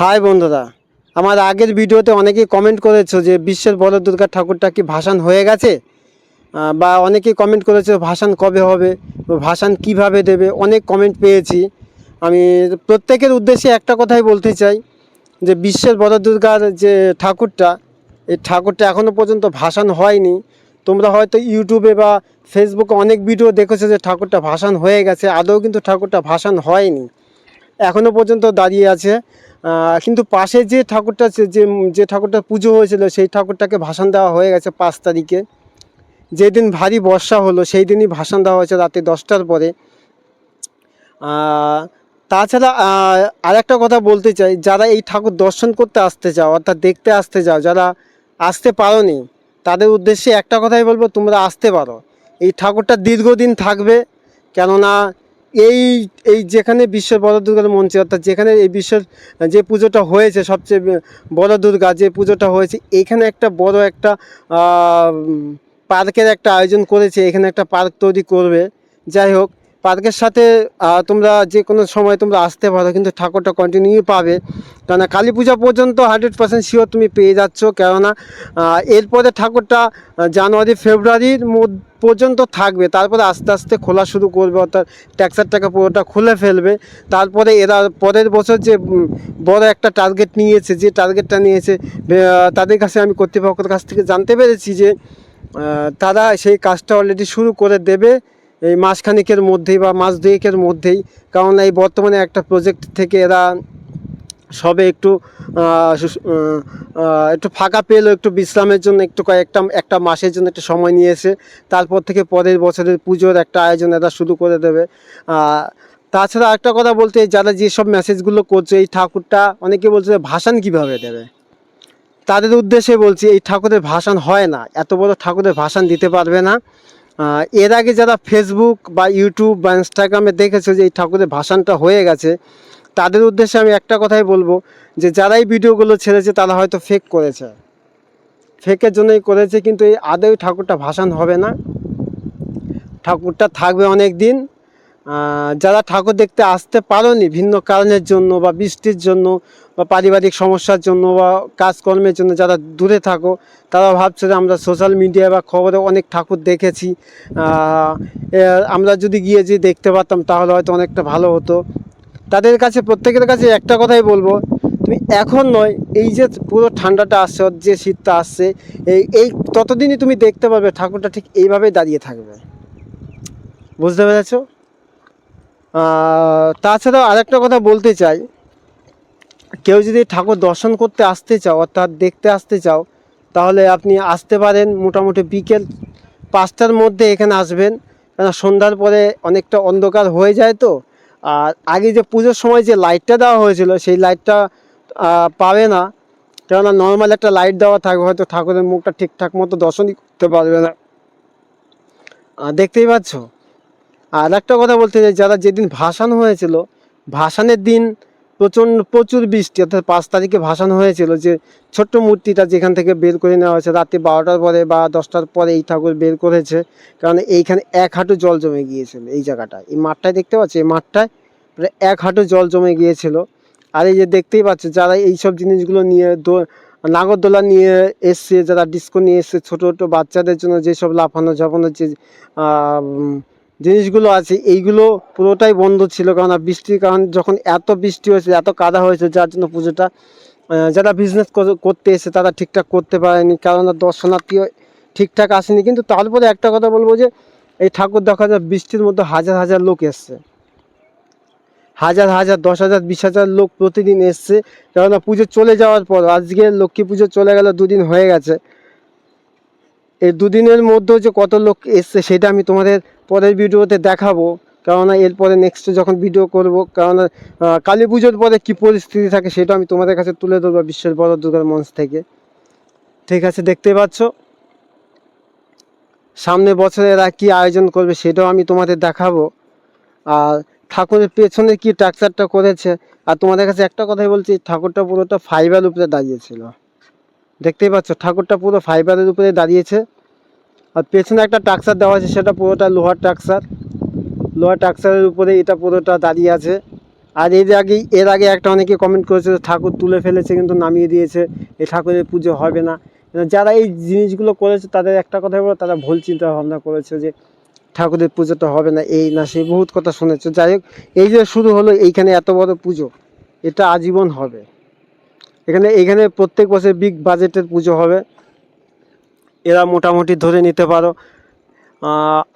High বন্ধুরা, আমার আগের ভিডিওতে অনেকেই কমেন্ট করেছ যে বিশ্বের বড় দুর্গা ঠাকুরটা কি ভাসান হয়ে গেছে? বা অনেকেই কমেন্ট করেছে ভাসান কবে হবে ভাসান কীভাবে দেবে? অনেক কমেন্ট পেয়েছি। আমি প্রত্যেকের উদ্দেশ্যে একটা কথাই বলতে চাই যে বিশ্বের বড় দুর্গার যে ঠাকুরটা, এই ঠাকুরটা এখনও পর্যন্ত ভাসান হয়নি। তোমরা হয়তো ইউটিউবে বা ফেসবুকে অনেক ভিডিও দেখেছ যে ঠাকুরটা ভাসান হয়ে গেছে, আদৌ কিন্তু ঠাকুরটা ভাসান হয়নি। এখনও পর্যন্ত দাঁড়িয়ে আছে। কিন্তু পাশে যে ঠাকুরটা যে যে ঠাকুরটা পুজো হয়েছিল, সেই ঠাকুরটাকে ভাসান দেওয়া হয়ে গেছে পাঁচ তারিখে। যেদিন ভারী বর্ষা হলো, সেই দিনই ভাসান দেওয়া হয়েছে রাতে দশটার পরে। তাছাড়া আরেকটা কথা বলতে চাই, যারা এই ঠাকুর দর্শন করতে আসতে চাও, অর্থাৎ দেখতে আসতে চাও, যারা আসতে পারো নি তাদের উদ্দেশ্যে একটা কথাই বলব, তোমরা আসতে পারো। এই ঠাকুরটা দীর্ঘদিন থাকবে, কেননা এই এই যেখানে বিশ্ব বড় দুর্গার মঞ্চে অর্থাৎ যেখানে এই বিশ্বের যে পুজোটা হয়েছে, সবচেয়ে বড় দুর্গা যে পুজোটা হয়েছে, এখানে একটা বড় একটা পার্কের একটা আয়োজন করেছে, এখানে একটা পার্ক তৈরি করবে। যাই হোক পার্কের সাথে তোমরা যে কোনো সময় তোমরা আসতে পারো, কিন্তু ঠাকুরটা কন্টিনিউ পাবে। কেননা কালী পূজা পর্যন্ত হান্ড্রেড পার্সেন্ট শিওর তুমি পেয়ে যাচ্ছ। কেননা এরপরে ঠাকুরটা জানুয়ারি, ফেব্রুয়ারির মধ্য পর্যন্ত থাকবে। তারপরে আস্তে আস্তে খোলা শুরু করবে, অর্থাৎ ট্যাক্সারটাকে পুরোটা খুলে ফেলবে। তারপরে এরা পরের বছর যে বড় একটা টার্গেট নিয়েছে, যে টার্গেটটা নিয়েছে তাদের কাছে আমি কর্তৃপক্ষের কাছ থেকে জানতে পেরেছি যে তারা সেই কাজটা অলরেডি শুরু করে দেবে। এই মাসখানেকের মধ্যেই বা মাস দুয়েকের মধ্যেই, কারণ এই বর্তমানে একটা প্রজেক্ট থেকে এরা সবে একটু একটু ফাঁকা পেল, একটু বিশ্রামের জন্য, একটু কয়েকটা, একটা মাসের জন্য একটু সময় নিয়েছে। তারপর থেকে পরের বছরের পুজোর একটা আয়োজন এরা শুরু করে দেবে। তাছাড়া একটা কথা বলতে, যারা যেসব মেসেজগুলো করছে, এই ঠাকুরটা অনেকে বলছে ভাসান কীভাবে দেবে? তাদের উদ্দেশ্যে বলছি, এই ঠাকুরের ভাসান হয় না। এত বড় ঠাকুরের ভাসান দিতে পারবে না। এর আগে যারা ফেসবুক বা ইউটিউব বা ইনস্টাগ্রামে দেখেছে যে এই ঠাকুরের ভাষণটা হয়ে গেছে, তাদের উদ্দেশ্যে আমি একটা কথাই বলব যে, যারাই ভিডিওগুলো ছেড়েছে, তারা হয়তো ফেক করেছে। ফেকের জন্যই করেছে, কিন্তু এই আদৌ ঠাকুরটা ভাসান হবে না। ঠাকুরটা থাকবে অনেক দিন যারা ঠাকুর দেখতে আসতে পারোনি ভিন্ন কারণের জন্য বা বৃষ্টির জন্য বা পারিবারিক সমস্যার জন্য বা কাজকর্মের জন্য যারা দূরে থাকো তারা ভাবছে যে আমরা সোশ্যাল মিডিয়া বা খবরে অনেক ঠাকুর দেখেছি। আমরা যদি গিয়ে যে দেখতে পারতাম তাহলে হয়তো অনেকটা ভালো হতো। তাদের কাছে, প্রত্যেকের কাছে একটা কথাই বলব, তুমি এখন নয়, এই যে পুরো ঠান্ডাটা আসছে, যে শীতটা আসছে, এই এই ততদিনই তুমি দেখতে পারবে ঠাকুরটা ঠিক এইভাবেই দাঁড়িয়ে থাকবে। বুঝতে পেরেছ? তাছাড়াও আরেকটা কথা বলতে চাই। কেউ যদি ঠাকুর দর্শন করতে আসতে চাও, অর্থাৎ দেখতে আসতে চাও, তাহলে আপনি আসতে পারেন মোটামুটি বিকেল পাঁচটার মধ্যে এখানে আসবেন। কেন সন্ধ্যার পরে অনেকটা অন্ধকার হয়ে যায় তো। আর আগে যে পুজোর সময় যে লাইটটা দেওয়া হয়েছিল, সেই লাইটটা পাবে না। কেননা নর্মাল একটা লাইট দেওয়া থাকবে, হয়তো ঠাকুরের মুখটা ঠিকঠাক মতো দর্শনই করতে পারবে না। দেখতেই পাচ্ছ? আর একটা কথা বলতে চাই, যারা যেদিন ভাসান হয়েছিল, ভাসানের দিন প্রচণ্ড প্রচুর বৃষ্টি, অর্থাৎ পাঁচ তারিখে ভাসান হয়েছিল যে ছোট্ট মূর্তিটা যেখান থেকে বের করে নেওয়া হয়েছে রাত্রি বারোটার পরে বা দশটার পরে এই ঠাকুর বের করেছে, কারণ এইখানে এক হাঁটু জল জমে গিয়েছিল এই জায়গাটায় এই মাঠটায় দেখতে পাচ্ছ, এই মাঠটায় প্রায় এক হাঁটু জল জমে গিয়েছিল। আর এই যে দেখতেই পাচ্ছ, যারা এই সব জিনিসগুলো নিয়ে দো- নাগরদোলা নিয়ে এসছে, যারা ডিস্কো নিয়ে এসছে, ছোটো ছোটো বাচ্চাদের জন্য যেসব লাফানো ঝাপানোর যে জিনিসগুলো আছে, এইগুলো পুরোটাই বন্ধ ছিল কারণ বৃষ্টির কারণ যখন এত বৃষ্টি হয়েছে এত কাদা হয়েছে যার জন্য পুজোটা যারা বিজনেস করতে এসে তারা ঠিকঠাক করতে পারেনি, কারণ দর্শনার্থীও ঠিকঠাক আসেনি। কিন্তু তারপরে একটা কথা বলব যে, এই ঠাকুর দেখা যায় বৃষ্টির মধ্যে হাজার হাজার লোক এসছে। হাজার হাজার, দশ হাজার, বিশ হাজার লোক প্রতিদিন এসছে। কেননা পুজো চলে যাওয়ার পর, আজকে লক্ষ্মী পুজো চলে গেল, দুদিন হয়ে গেছে। এই দুদিনের মধ্যেও যে কত লোক এসছে, সেটা আমি তোমাদের পরের ভিডিওতে দেখাবো। কেননা এরপরে নেক্সট যখন ভিডিও করব, কেননা কালী পুজোর পরে কী পরিস্থিতি থাকে সেটা আমি তোমাদের কাছে তুলে ধরবো বিশ্বের বড় দুর্গার মঞ্চ থেকে। ঠিক আছে, দেখতে পাচ্ছ? সামনে বছরে এরা কী আয়োজন করবে সেটাও আমি তোমাদের দেখাবো। আর ঠাকুরের পেছনে কি ট্রাকচারটা করেছে, আর তোমাদের কাছে একটা কথাই বলছি, ঠাকুরটা পুরোটা ফাইবার উপরে দাঁড়িয়েছিল দেখতেই পাচ্ছ, ঠাকুরটা পুরো ফাইবারের উপরে দাঁড়িয়েছে। আর পেছনে একটা টাকসার দেওয়া আছে, সেটা পুরোটা লোহার টাকসার লোহার টাকসারের উপরে এটা পুরোটা দাঁড়িয়ে আছে। আর এর আগে এর আগে একটা অনেকে কমেন্ট করেছে ঠাকুর তুলে ফেলেছে কিন্তু নামিয়ে দিয়েছে, এই ঠাকুরের পুজো হবে না। যারা এই জিনিসগুলো করেছে, তাদের একটা কথাই বলো, তারা ভুল চিন্তা ভাবনা করেছে যে ঠাকুরের পুজোটা হবে না, এই না সেই বহুত কথা শুনেছে। যাই হোক, এই যে শুরু হলো, এইখানে এত বড় পুজো, এটা আজীবন হবে। এখানে এখানে প্রত্যেক বছর বিগ বাজেটের পুজো হবে। এরা মোটামুটি ধরে নিতে পারো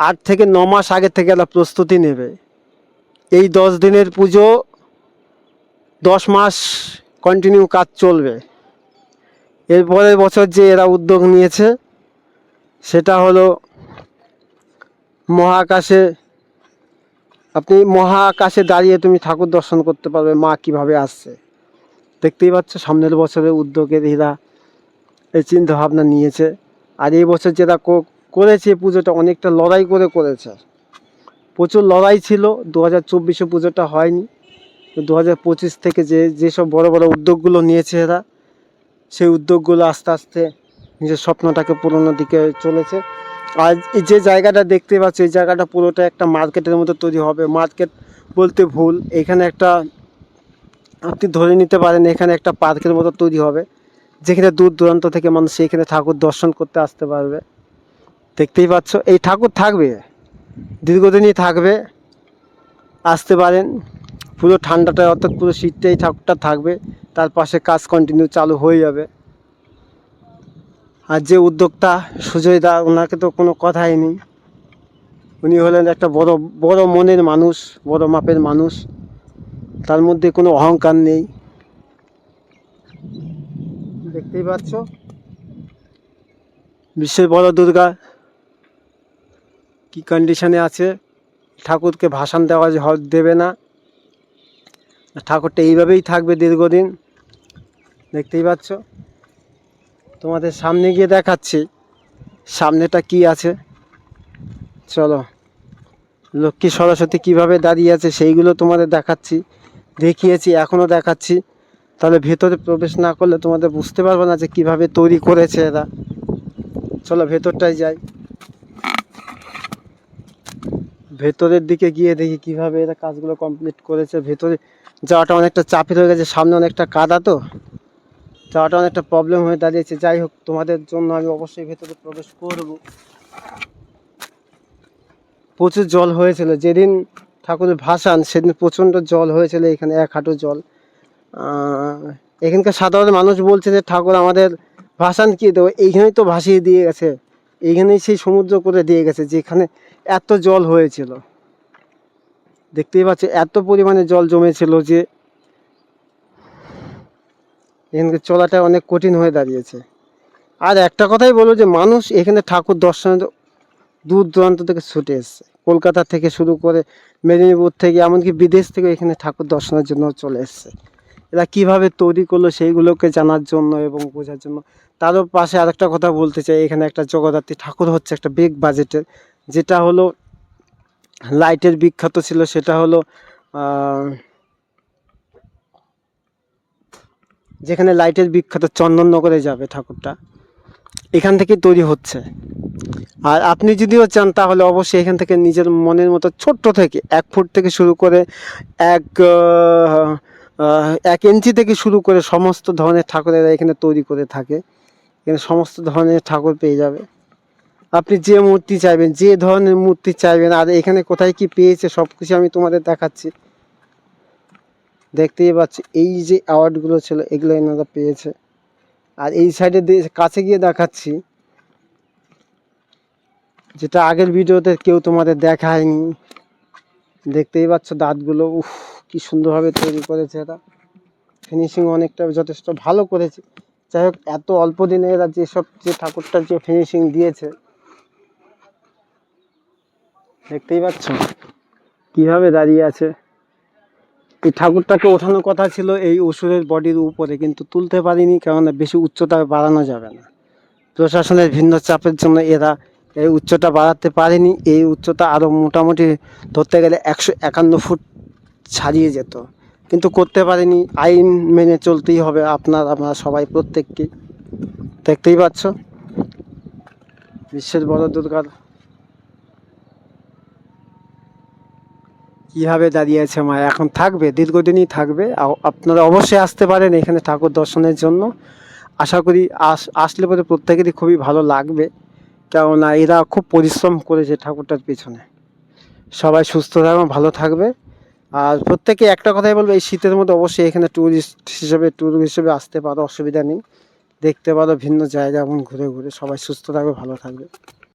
আট থেকে ন মাস আগে থেকে এরা প্রস্তুতি নেবে। এই দশ দিনের পুজো দশ মাস কন্টিনিউ কাজ চলবে। এরপরের বছর যে এরা উদ্যোগ নিয়েছে, সেটা হলো মহাকাশে, আপনি মহাকাশে দাঁড়িয়ে তুমি ঠাকুর দর্শন করতে পারবে, মা কীভাবে আসছে। দেখতেই পাচ্ছ, সামনের বছরের উদ্যোগের এরা এই চিন্তা ভাবনা নিয়েছে। আর এই বছর যেটা করেছে পুজোটা, অনেকটা লড়াই করে করেছে। প্রচুর লড়াই ছিল দু হাজার চব্বিশে পুজোটা হয়নি। দু হাজার পঁচিশ থেকে যে যেসব বড় বড় উদ্যোগগুলো নিয়েছে এরা, সেই উদ্যোগগুলো আস্তে আস্তে নিজের স্বপ্নটাকে পূরণের দিকে চলেছে। আর যে জায়গাটা দেখতে পাচ্ছ, এই জায়গাটা পুরোটা একটা মার্কেটের মতো তৈরি হবে। মার্কেট বলতে ভুল, এখানে একটা আপনি ধরে নিতে পারেন এখানে একটা পার্কের মতো তৈরি হবে। যেখানে দূর দূরান্ত থেকে মানুষ এখানে ঠাকুর দর্শন করতে আসতে পারবে। দেখতেই পাচ্ছ, এই ঠাকুর থাকবে, দীর্ঘদিনই থাকবে। আসতে পারেন, পুরো ঠান্ডাটা অর্থাৎ পুরো শীতটা এই ঠাকুরটা থাকবে, তার পাশে কাজ কন্টিনিউ চালু হয়ে যাবে। আর যে উদ্যোক্তা সুজয় দা ওনাকে তো কোনো কথাই নেই। উনি হলেন একটা বড় বড় মনের মানুষ, বড় মাপের মানুষ। তার মধ্যে কোনো অহংকার নেই। দেখতেই পাচ্ছ। বিশ্বের বড় দুর্গা কি কন্ডিশনে আছে? ঠাকুরকে ভাসান দেওয়া দেবে না। ঠাকুরটা এইভাবেই থাকবে দীর্ঘদিন। দেখতেই পাচ্ছ। তোমাদের সামনে গিয়ে দেখাচ্ছি। সামনেটা কি আছে? চলো। লক্ষ্মী সরস্বতী কীভাবে দাঁড়িয়ে আছে সেইগুলো তোমাদের দেখাচ্ছি। দেখিয়েছি, এখনও দেখাচ্ছি। তাহলে ভেতরে প্রবেশ না করলে তোমাদের বুঝতে পারবে না যে কীভাবে তৈরি করেছে এরা। চলো ভেতরটাই যাই। ভেতরের দিকে গিয়ে দেখি কীভাবে এরা কাজগুলো কমপ্লিট করেছে। ভেতরে যাওয়াটা অনেকটা চাপের হয়ে গেছে, সামনে অনেকটা কাদা তো। যাওয়াটা অনেকটা প্রবলেম হয়ে দাঁড়িয়েছে। যাই হোক, তোমাদের জন্য আমি অবশ্যই ভেতরে প্রবেশ করব। প্রচুর জল হয়েছিল। যেদিন ঠাকুরের ভাসান, সেদিন প্রচণ্ড জল হয়েছিল এখানে, এক হাঁটু জল। এখানকার সাধারণ মানুষ বলছে যে, ঠাকুর, আমাদের ভাসান কি? দেবো এইখানেই তো ভাসিয়ে দিয়ে গেছে। এইখানেই সেই সমুদ্র করে দিয়ে গেছে, যেখানে এত জল হয়েছিল। দেখতেই পাচ্ছি, এত পরিমাণে জল জমেছিল যে এখানকার চলাটা অনেক কঠিন হয়ে দাঁড়িয়েছে। আর একটা কথাই বলব যে, মানুষ এখানে ঠাকুর দর্শনের দূর দূরান্ত থেকে ছুটে এসছে। কলকাতা থেকে শুরু করে মেদিনীপুর থেকে, এমনকি বিদেশ থেকে এখানে ঠাকুর দর্শনের জন্য চলে এসছে। এরা কীভাবে তৈরি করল সেইগুলোকে জানার জন্য এবং বোঝার জন্য। তারও পাশে আরেকটা কথা বলতে চাই, এখানে একটা জগদ্ধাত্রী ঠাকুর হচ্ছে একটা বিগ বাজেটের যেটা হলো লাইটের বিখ্যাত ছিল, সেটা হলো যেখানে লাইটের বিখ্যাত চন্দননগরে যাবে ঠাকুরটা। এখান থেকে তৈরি হচ্ছে। আর আপনি যদিও চান, তাহলে অবশ্যই এখান থেকে নিজের মনের মতো ছোট্ট থেকে, এক ফুট থেকে শুরু করে এক এক ইঞ্চি থেকে শুরু করে সমস্ত ধরনের ঠাকুরেরা এখানে তৈরি করে থাকে। এখানে সমস্ত ধরনের ঠাকুর পেয়ে যাবে। আপনি যে মূর্তি চাইবেন, যে ধরনের মূর্তি চাইবেন, আর এখানে কোথায় কি পেয়েছে সব কিছু আমি তোমাদের দেখাচ্ছি। দেখতেই পাচ্ছি, এই যে অ্যাওয়ার্ডগুলো ছিল, এগুলো এনারা পেয়েছে। আর এই সাইডে কাছে গিয়ে দেখাচ্ছি। যেটা আগের ভিডিওতে কেউ তোমাদের দেখায়নি। দেখতেই পাচ্ছ দাঁতগুলো, উফ, কি সুন্দরভাবে তৈরি করেছে এরা। ফিনিশিং অনেকটা যথেষ্ট ভালো করেছে। যাই হোক, এত অল্প দিনে এরা যেসব যে ঠাকুরটার যে ফিনিশিং দিয়েছে। দেখতেই পাচ্ছ? কীভাবে দাঁড়িয়ে আছে? এই ঠাকুরটাকে ওঠানোর কথা ছিল, এই অসুরের বডির উপরে, কিন্তু তুলতে পারিনি, কেননা বেশি উচ্চতা বাড়ানো যাবে না। প্রশাসনের ভিন্ন চাপের জন্য এরা এই উচ্চতা বাড়াতে পারেনি। এই উচ্চতা আরও মোটামুটি ধরতে গেলে একশো একান্ন ফুট ছাড়িয়ে যেত। কিন্তু করতে পারেনি, আইন মেনে চলতেই হবে আপনার আপনারা সবাই প্রত্যেককে। দেখতেই পাচ্ছ? বিশ্বের বড় দুর্গার কীভাবে দাঁড়িয়ে আছে মা? এখন থাকবে, দীর্ঘদিনই থাকবে। আপনারা অবশ্যই আসতে পারেন এখানে ঠাকুর দর্শনের জন্য। আশা করি আস, আসলে পরে প্রত্যেকেরই খুবই ভালো লাগবে। কেননা এরা খুব পরিশ্রম করেছে ঠাকুরটার পিছনে। সবাই সুস্থ থাকবে ভালো থাকবে। আর প্রত্যেকে একটা কথাই বলব, এই শীতের মধ্যে অবশ্যই এখানে ট্যুরিস্ট হিসেবে ট্যুর হিসেবে আসতে পারো, অসুবিধা নেই। দেখতে পারো ভিন্ন জায়গা এবং ঘুরে ঘুরে সবাই সুস্থ থাকবে, ভালো থাকবে।